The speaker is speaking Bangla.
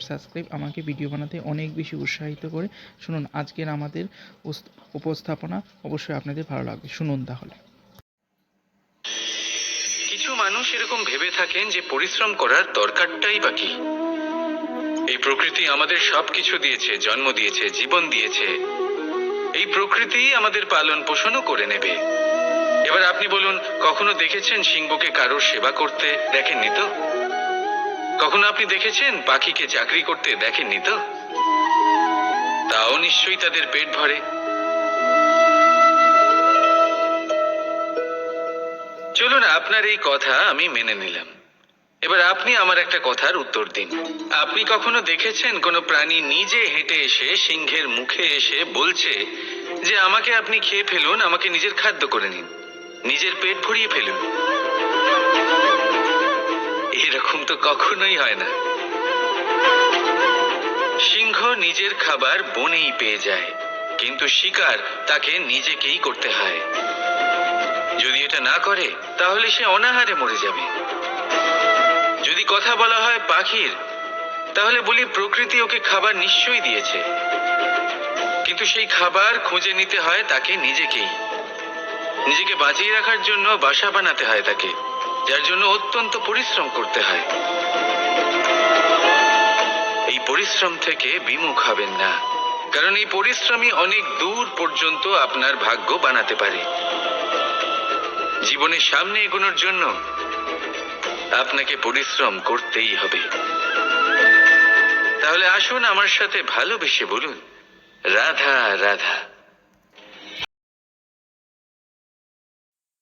সাবস্ক্রাইব আমাকে ভিডিও বানাতে অনেক বেশি উৎসাহিত করে। শুনুন, আজকের আমাদের উপস্থাপনা অবশ্যই আপনাদের ভালো লাগবে। শুনুন তাহলে। কিছু মানুষ এরকম ভেবে থাকেন যে পরিশ্রম করার দরকারটাই বা কি? এই প্রকৃতি আমাদের সবকিছু দিয়েছে, জন্ম দিয়েছে, জীবন দিয়েছে। এই প্রকৃতি আমাদের পালন পোষণও করে নেবে। এবার আপনি বলুন, কখনো দেখেছেন সিংহকে কারোর সেবা করতে দেখেননি তো? কখনো আপনি দেখেছেন পাখিকে চাকরি করতে দেখেননি তো? তাও নিশ্চয়ই তাদের পেট ভরে। চলুন, আপনার এই কথা আমি মেনে নিলাম। এবার আপনি আমার একটা কথার উত্তর দিন। আপনি কখনো দেখেছেন কোনো প্রাণী নিজে হেঁটে এসে সিংহের মুখে এসে বলছে যে, আমাকে আপনি খেয়ে ফেলুন, আমাকে নিজের খাদ্য করে নিন। নিজের পেট ভরিয়ে ফেলুন। তো কখনোই হয় না। সিংহ নিজের খাবার বনেই পেয়ে যায়, কিন্তু শিকার তাকে নিজেকেই করতে হয়। যদি এটা না করে, তাহলে সে অনাহারে মরে যাবে। যদি কথা বলা হয় পাখির, তাহলে বলি প্রকৃতি ওকে খাবার নিশ্চয়ই দিয়েছে। কিন্তু সেই খাবার খুঁজে নিতে হয় তাকে নিজেকেই। নিজেকে বাঁচিয়ে রাখার জন্য বাসা বানাতে হয় তাকে। যার জন্য অত্যন্ত পরিশ্রম করতে হয়। এই পরিশ্রম থেকে বিমুখ হবেন না, কারণ এই পরিশ্রমই অনেক দূর পর্যন্ত আপনার ভাগ্য বানাতে পারে। জীবনের সামনে এগোনোর জন্য আপনাকে পরিশ্রম করতেই হবে। তাহলে আসুন আমার সাথে ভালোবেসে বলুন, রাধা রাধা।